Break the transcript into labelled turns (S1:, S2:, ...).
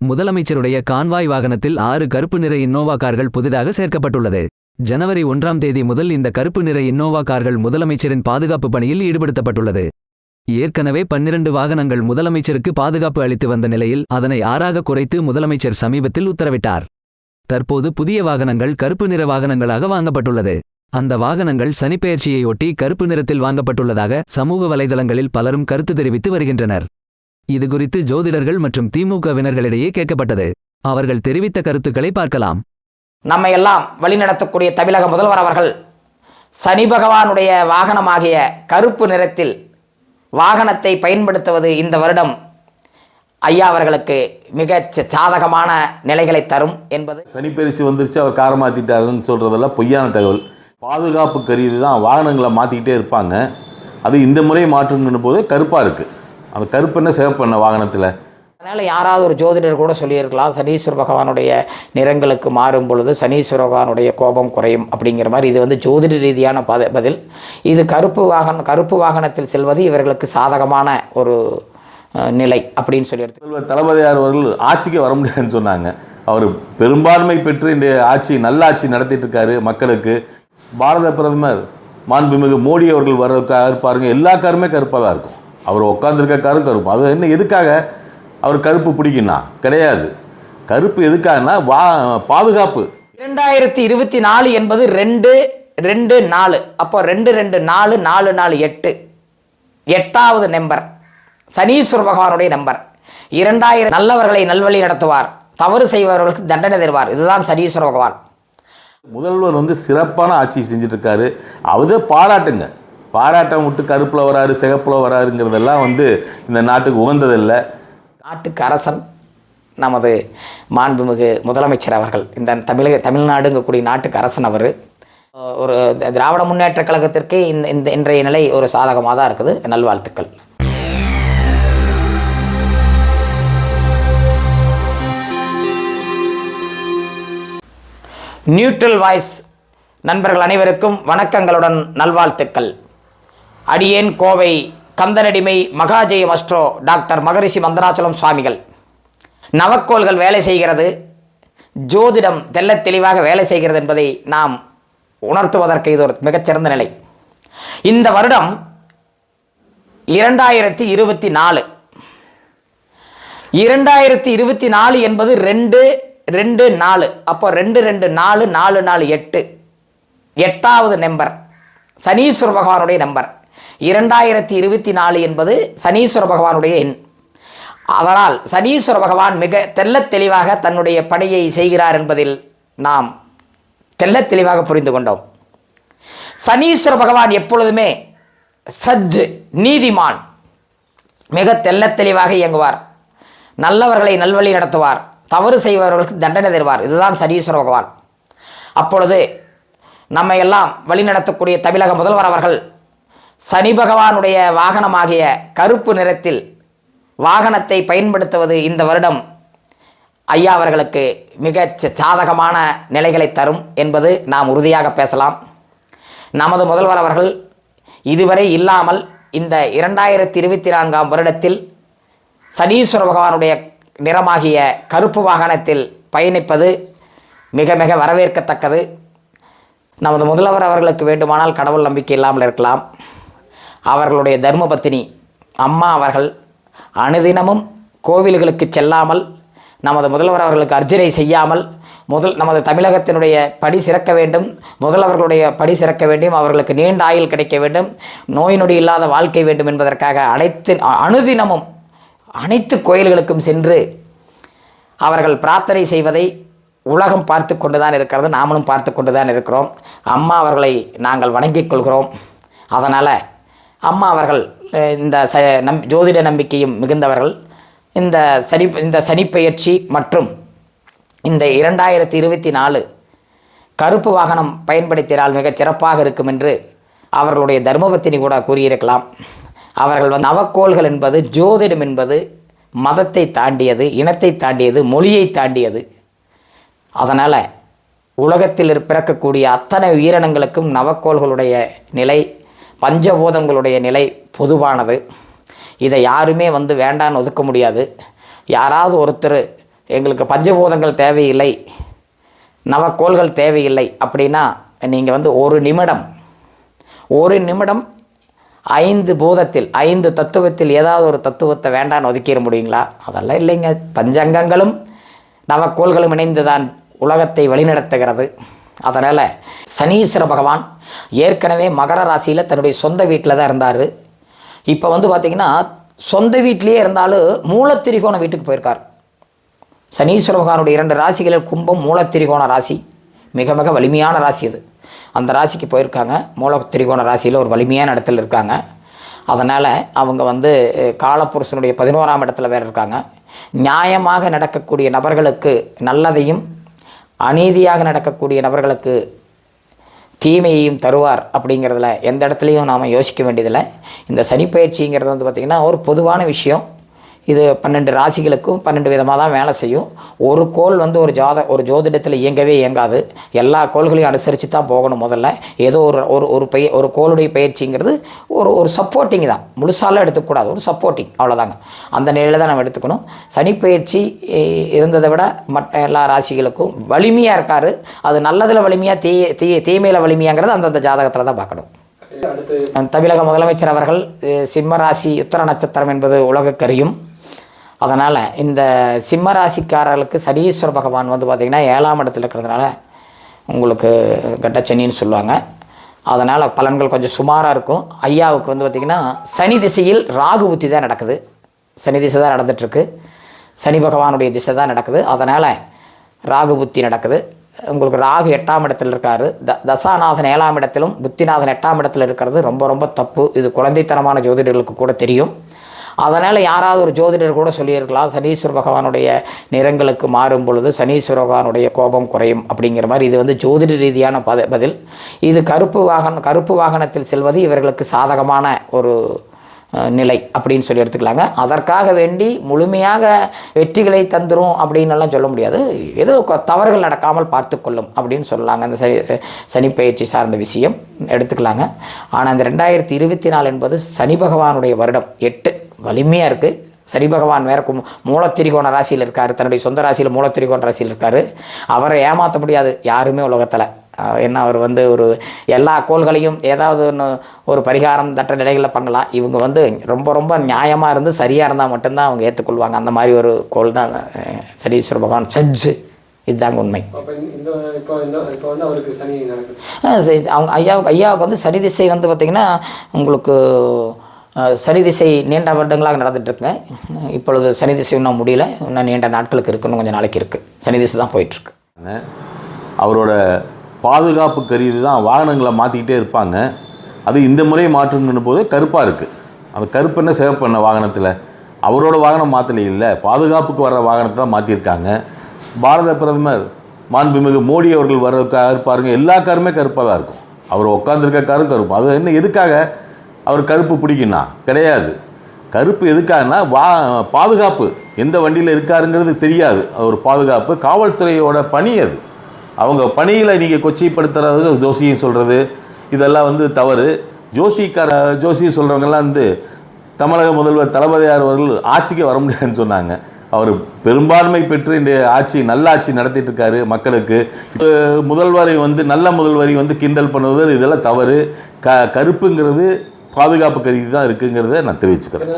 S1: முதலமைச்சருடைய கான்வாய் வாகனத்தில் ஆறு கருப்பு நிற இன்னோவா கார்கள் புதிதாக சேர்க்கப்பட்டுள்ளது. ஜனவரி ஒன்றாம் தேதி முதல் இந்த கருப்பு நிற இன்னோவா கார்கள் முதலமைச்சரின் பாதுகாப்பு பணியில் ஈடுபடுத்தப்பட்டுள்ளது. ஏற்கனவே பன்னிரண்டு வாகனங்கள் முதலமைச்சருக்கு பாதுகாப்பு அளித்து வந்த நிலையில் அதனை ஆறாக குறைத்து முதலமைச்சர் சமீபத்தில் உத்தரவிட்டார். தற்போது புதிய வாகனங்கள் கருப்பு நிற வாகனங்களாக வாங்கப்பட்டுள்ளது. அந்த வாகனங்கள் சனிப்பெயர்ச்சியையொட்டி கருப்பு நிறத்தில் வாங்கப்பட்டுள்ளதாக சமூக வலைதளங்களில் பலரும் கருத்து தெரிவித்து வருகின்றனர். இதுகுறித்து ஜோதிடர்கள் மற்றும் திமுகவினர்களிடையே கேட்கப்பட்டது. அவர்கள் தெரிவித்த கருத்துக்களை பார்க்கலாம்.
S2: நம்மை எல்லாம் வழிநடத்தக்கூடிய தமிழக முதல்வர் அவர்கள் சனி பகவானுடைய வாகனமாகிய கருப்பு நிறத்தில் வாகனத்தை பயன்படுத்துவது இந்த வருடம் ஐயா அவர்களுக்கு மிகச் சாதகமான நிலைகளை தரும் என்பது
S3: சனிப்பெயர்ச்சி வந்துருச்சு அவர் காரை மாற்றிட்டாருன்னு சொல்கிறதெல்லாம் பொய்யான தகவல். பாதுகாப்பு கருதி தான் வாகனங்களை மாற்றிக்கிட்டே இருப்பாங்க. அது இந்த முறை மாற்றுங்கன்னு போது கருப்பாக இருக்குது அந்த கருப்பு என்ன சிவப்பு என்ன வாகனத்தில்?
S2: அதனால் யாராவது ஒரு ஜோதிடர் கூட சொல்லியிருக்கலாம் சனீஸ்வர பகவானுடைய நிறங்களுக்கு மாறும் பொழுது சனீஸ்வர பகவானுடைய கோபம் குறையும் அப்படிங்கிற மாதிரி இது வந்து ஜோதிட ரீதியான பத பதில். இது கருப்பு வாகனம் கருப்பு வாகனத்தில் செல்வது இவர்களுக்கு சாதகமான ஒரு நிலை அப்படின்னு சொல்லி எடுத்து
S3: தளபதியார் அவர்கள் ஆட்சிக்கு வர முடியாதுன்னு சொன்னாங்க. அவர் பெரும்பான்மை பெற்று இந்த ஆட்சி நல்ல ஆட்சி நடத்திட்டு இருக்காரு மக்களுக்கு. பாரத பிரதமர் மாண்புமிகு மோடி அவர்கள் வர்றதுக்காக பாருங்க எல்லா காருமே கருப்பாக தான் இருக்கும். அவர் உட்காந்துருக்க காரும் கருப்பு. அது என்ன எதுக்காக அவர் கருப்பு பிடிக்குன்னா? கிடையாது. கருப்பு எதுக்காகனா வா பாதுகாப்பு.
S2: இரண்டாயிரத்தி இருபத்தி நாலு என்பது ரெண்டு ரெண்டு நாலு. அப்போ ரெண்டு ரெண்டு நாலு நாலு நாலு எட்டு. எட்டாவது நம்பர். சனீஸ்வர பகவானுடைய நம்பர். இரண்டாயிரம் நல்லவர்களை நல்வழி நடத்துவார். தவறு செய்பவர்களுக்கு தண்டனை தருவார். இதுதான் சனீஸ்வர பகவான்.
S3: முதல்வர் வந்து சிறப்பான ஆட்சி செஞ்சுட்டு இருக்காரு. பாராட்டுங்க. பாராட்டம் விட்டு கருப்பில் வராரு சிகப்பில் வராருங்கிறதெல்லாம் வந்து இந்த நாட்டுக்கு உகந்ததில்லை.
S2: நாட்டுக்கு அரசன் நமது மாண்புமிகு முதலமைச்சர் அவர்கள் இந்த தமிழக தமிழ்நாடுங்கக்கூடிய நாட்டுக்கு அரசன் அவர். ஒரு திராவிட முன்னேற்ற கழகத்திற்கு இந்த இந்த இன்றைய நிலை ஒரு சாதகமாக தான் இருக்குது. நல்வாழ்த்துக்கள். நியூட்ரல் வாய்ஸ் நண்பர்கள் அனைவருக்கும் வணக்கங்களுடன் நல்வாழ்த்துக்கள். அடியேன் கோவை கந்தனடிமை மகாஜெயம் அஸ்ட்ரோ டாக்டர் மகரிஷி மந்தராச்சலம் சுவாமிகள். நவக்கோள்கள் வேலை செய்கிறது. ஜோதிடம் தெள்ளத் தெளிவாக வேலை செய்கிறது என்பதை நாம் உணர்த்துவதற்கு இது ஒரு மிகச்சிறந்த நிலை. இந்த வருடம் இரண்டாயிரத்தி இருபத்தி நாலு. இரண்டாயிரத்தி இருபத்தி நாலு என்பது ரெண்டு ரெண்டு நாலு. அப்போ ரெண்டு ரெண்டு நாலு நாலு நாலு எட்டு. எட்டாவது நம்பர். சனீஸ்வர பகவானுடைய நம்பர். இரண்டாயிரத்தி இருபத்தி நாலு என்பது சனீஸ்வர பகவானுடைய எண். அதனால் சனீஸ்வர பகவான் மிக தெள்ளத் தெளிவாக தன்னுடைய பணியை செய்கிறார் என்பதில் நாம் தெல்ல தெளிவாக புரிந்து கொண்டோம். சனீஸ்வர பகவான் எப்பொழுதுமே சஜ் நீதிமான். மிக தெல்ல தெளிவாக இயங்குவார். நல்லவர்களை நல்வழி நடத்துவார். தவறு செய்பவர்களுக்கு தண்டனை தருவார். இதுதான் சனீஸ்வர பகவான். அப்பொழுது நம்மை எல்லாம் வழிநடத்தக்கூடிய தமிழக முதல்வர் அவர்கள் சனி பகவானுடைய வாகனமாகிய கருப்பு நிறத்தில் வாகனத்தை பயன்படுத்துவது இந்த வருடம் ஐயா அவர்களுக்கு மிகச் சாதகமான நிலைகளை தரும் என்பது நாம் உறுதியாக பேசலாம். நமது முதல்வர் அவர்கள் இதுவரை இல்லாமல் இந்த இரண்டாயிரத்தி இருபத்தி நான்காம் வருடத்தில் சனீஸ்வர பகவானுடைய நிறமாகிய கருப்பு வாகனத்தில் பயணிப்பது மிக மிக வரவேற்கத்தக்கது. நமது முதல்வர் அவர்களுக்கு வேண்டுமானால் கடவுள் நம்பிக்கை இல்லாமல் இருக்கலாம். அவர்களுடைய தர்மபத்தினி அம்மா அவர்கள் அனுதினமும் கோவில்களுக்கு செல்லாமல் நமது முதல்வர் அவர்களுக்கு அர்ச்சனை செய்யாமல் முதல் நமது தமிழகத்தினுடைய படி சிறக்க வேண்டும் முதல்வர்களுடைய படி சிறக்க வேண்டும் அவர்களுக்கு நீண்ட ஆயுள் கிடைக்க வேண்டும் நோய் நொடி இல்லாத வாழ்க்கை வேண்டும் என்பதற்காக அனைத்து அனுதினமும் அனைத்து கோயில்களுக்கும் சென்று அவர்கள் பிரார்த்தனை செய்வதை உலகம் பார்த்து கொண்டு தான் இருக்கிறது நாமளும் பார்த்து கொண்டு தான் இருக்கிறோம். அம்மா அவர்களை நாங்கள் வணங்கிக் கொள்கிறோம். அதனால் அம்மா அவர்கள் இந்த ச நம் ஜோதிட நம்பிக்கையும் மிகுந்தவர்கள் இந்த சனி இந்த சனிப்பெயர்ச்சி மற்றும் இந்த இரண்டாயிரத்தி இருபத்தி நாலு கருப்பு வாகனம் பயன்படுத்தினால் மிகச் சிறப்பாக இருக்கும் என்று அவர்களுடைய தர்மபத்தினி கூட கூறியிருக்கலாம். அவர்கள் வந்து நவக்கோள்கள் என்பது ஜோதிடம் என்பது மதத்தை தாண்டியது இனத்தை தாண்டியது மொழியை தாண்டியது. அதனால் உலகத்தில் இரு- பிறக்கக்கூடிய அத்தனை உயிரினங்களுக்கும் நவக்கோள்களுடைய நிலை பஞ்சபூதங்களுடைய நிலை பொதுவானது. இதை யாருமே வந்து வேண்டான்னு ஒதுக்க முடியாது. யாராவது ஒருத்தர் எங்களுக்கு பஞ்சபூதங்கள் தேவையில்லை நவக்கோள்கள் தேவையில்லை அப்படின்னா நீங்கள் வந்து ஒரு நிமிடம் ஒரு நிமிடம் ஐந்து பூதத்தில் ஐந்து தத்துவத்தில் ஏதாவது ஒரு தத்துவத்தை வேண்டான்னு ஒதுக்கிட முடியுங்களா? அதெல்லாம் இல்லைங்க. பஞ்சங்கங்களும் நவக்கோள்களும் இணைந்து தான் உலகத்தை வழிநடத்துகிறது. அதனால் சனீஸ்வர பகவான் ஏற்கனவே மகர ராசியில் தன்னுடைய சொந்த வீட்டில் தான் இருந்தார். இப்போ வந்து பார்த்திங்கன்னா சொந்த வீட்டிலேயே இருந்தாலும் மூலத்திரிகோண வீட்டுக்கு போயிருக்கார். சனீஸ்வர பகவானுடைய இரண்டு ராசிகளில் கும்பம் மூலத்திரிகோண ராசி. மிக மிக வலிமையான ராசி அது அந்த ராசிக்கு போயிருக்காங்க. மூலத்திரிகோண ராசியில் ஒரு வலிமையான இடத்துல இருக்காங்க. அதனால் அவங்க வந்து காலப்புருஷனுடைய பதினோராம் இடத்துல வேறு இருக்காங்க. நியாயமாக நடக்கக்கூடிய நபர்களுக்கு நல்லதையும் அநீதியாக நடக்கக்கூடிய நபர்களுக்கு தீமையையும் தருவார் அப்படிங்கிறதுல எந்த இடத்துலையும் நாம் யோசிக்க வேண்டியதில்லை. இந்த சனிப்பயிற்சிங்கிறது வந்து பார்த்திங்கன்னா ஒரு பொதுவான விஷயம். இது பன்னெண்டு ராசிகளுக்கும் பன்னெண்டு விதமாக தான் வேலை செய்யும். ஒரு கோள் வந்து ஒரு ஜாத ஒரு ஜோதிடத்தில் இயங்கவே இயங்காது. எல்லா கோள்களையும் அனுசரித்து தான் போகணும் முதல்ல. ஏதோ ஒரு ஒரு ஒரு பய ஒரு கோளுடைய பயிற்சிங்கிறது ஒரு ஒரு சப்போர்ட்டிங் தான். முழுசாலாம் எடுத்துக்கூடாது. ஒரு சப்போர்ட்டிங் அவ்வளோதாங்க அந்த நிலையில் தான் நம்ம எடுத்துக்கணும். சனிப்பயிற்சி eh, இருந்ததை விட மற்ற எல்லா ராசிகளுக்கும் வலிமையாக இருக்கார். அது நல்லதில் வலிமையாக தீ தீ தீமையில் வலிமையாங்கிறது அந்தந்த ஜாதகத்தில் தான் பார்க்கணும். தமிழக முதலமைச்சர் அவர்கள் சிம்ம ராசி உத்தர நட்சத்திரம் என்பது உலகக்கரியும். அதனால் இந்த சிம்ம ராசிக்காரர்களுக்கு சனீஸ்வர பகவான் வந்து பார்த்திங்கன்னா ஏழாம் இடத்துல இருக்கிறதுனால உங்களுக்கு கட்டச்சனின்னு சொல்லுவாங்க. அதனால் பலன்கள் கொஞ்சம் சுமாராக இருக்கும். ஐயாவுக்கு வந்து பார்த்திங்கன்னா சனி திசையில் ராகு புத்தி தான் நடக்குது. சனி திசை தான் நடந்துகிட்ருக்கு சனி பகவானுடைய திசை தான் நடக்குது. அதனால் ராகு புத்தி நடக்குது. உங்களுக்கு ராகு எட்டாம் இடத்துல இருக்கார். த தசாநாதன் ஏழாம் இடத்திலும் புத்திநாதன் எட்டாம் இடத்துல இருக்கிறது ரொம்ப ரொம்ப தப்பு. இது குழந்தைத்தனமான ஜோதிடர்களுக்கு கூட தெரியும். அதனால் யாராவது ஒரு ஜோதிடர் கூட சொல்லியிருக்கலாம் சனீஸ்வர பகவானுடைய நிறங்களுக்கு மாறும் பொழுது சனீஸ்வர பகவானுடைய கோபம் குறையும் அப்படிங்கிற மாதிரி இது வந்து ஜோதிட ரீதியான பத பதில். இது கருப்பு வாகனம் கருப்பு வாகனத்தில் செல்வது இவர்களுக்கு சாதகமான ஒரு நிலை அப்படின்னு சொல்லி எடுத்துக்கலாங்க. அதற்காக வேண்டி முழுமையாக வெற்றிகளை தந்துடும் அப்படின்னு சொல்ல முடியாது. ஏதோ தவறுகள் நடக்காமல் பார்த்துக்கொள்ளும் அப்படின்னு சொல்லலாங்க அந்த சனி சனி பயிற்சி சார்ந்த விஷயம். எடுத்துக்கலாங்க. ஆனால் இந்த ரெண்டாயிரத்தி இருபத்தி நாலு என்பது சனி பகவானுடைய வருடம். எட்டு வலிமையாக இருக்குது சனி பகவான் வேற மூலத்திரிகோண ராசியில் இருக்கார். தன்னுடைய சொந்த ராசியில் மூலத்திரிகோண ராசியில் இருக்கார். அவரை ஏமாற்ற முடியாது யாருமே உலகத்தில். என்ன அவர் வந்து ஒரு எல்லா கோள்களையும் ஏதாவது ஒன்று ஒரு பரிகாரம் தட்ட நிலைகளில் பண்ணலாம். இவங்க வந்து ரொம்ப ரொம்ப நியாயமாக இருந்து சரியாக இருந்தால் மட்டும்தான் அவங்க ஏற்றுக்கொள்வாங்க அந்த மாதிரி ஒரு கோள் தான் சனீஸ்வர பகவான். சஜ்ஜு இதுதாங்க உண்மை. அவங்க ஐயாவுக்கு ஐயாவுக்கு வந்து சனி திசை வந்து பார்த்திங்கன்னா உங்களுக்கு சனி திசை நீண்ட வருடங்களாக நடந்துகிட்ருக்குங்க இப்பொழுது சனி திசை இன்னும் முடியல. இன்னும் நீண்ட நாட்களுக்கு இருக்குன்னு கொஞ்சம் நாளைக்கு இருக்குது சனி திசை தான் போயிட்டுருக்கு.
S3: அவரோட பாதுகாப்பு கருவி தான் வாகனங்களை மாற்றிக்கிட்டே இருப்பாங்க. அது இந்த முறை மாற்றணும் போது கருப்பாக இருக்குது அந்த கருப்பு என்ன சிவப்பு பண்ண வாகனத்தில்? அவரோட வாகனம் மாற்றலை இல்லை. பாதுகாப்புக்கு வர்ற வாகனத்தை தான் மாற்றிருக்காங்க பாரத பிரதமர் மாண்புமிகு மோடி அவர்கள் வர்ற கார் பாருங்க எல்லா காருமே கருப்பாக தான் இருக்கும். அவர் உட்காந்துருக்க காரும் கருப்பு. அது என்ன எதுக்காக? அவர் கருப்பு பிடிக்குன்னா? கிடையாது. கருப்பு எதுக்காகனா வா பாதுகாப்பு. எந்த வண்டியில் இருக்காருங்கிறது தெரியாது. அவர் ஒரு பாதுகாப்பு. காவல்துறையோட பணி அது. அவங்க பணியில் நீங்கள் கொச்சைப்படுத்துறது ஜோசியும் சொல்கிறது இதெல்லாம் வந்து தவறு. ஜோசிக்கார ஜோசி சொல்கிறவங்கெல்லாம் வந்து தமிழக முதல்வர் தளபதியார் அவர்கள் ஆட்சிக்கு வர முடியாதுன்னு சொன்னாங்க. அவர் பெரும்பான்மை பெற்று இந்த ஆட்சி நல்ல ஆட்சி நடத்திட்டு இருக்காரு மக்களுக்கு. இப்போ முதல்வரை வந்து நல்ல முதல்வரை வந்து கிண்டல் பண்ணுவது இதெல்லாம் தவறு. க கருப்புங்கிறது பாதுகாப்பு கருதி தான் இருக்குங்கிறத நான் தெரிவிச்சுக்கிறேன்.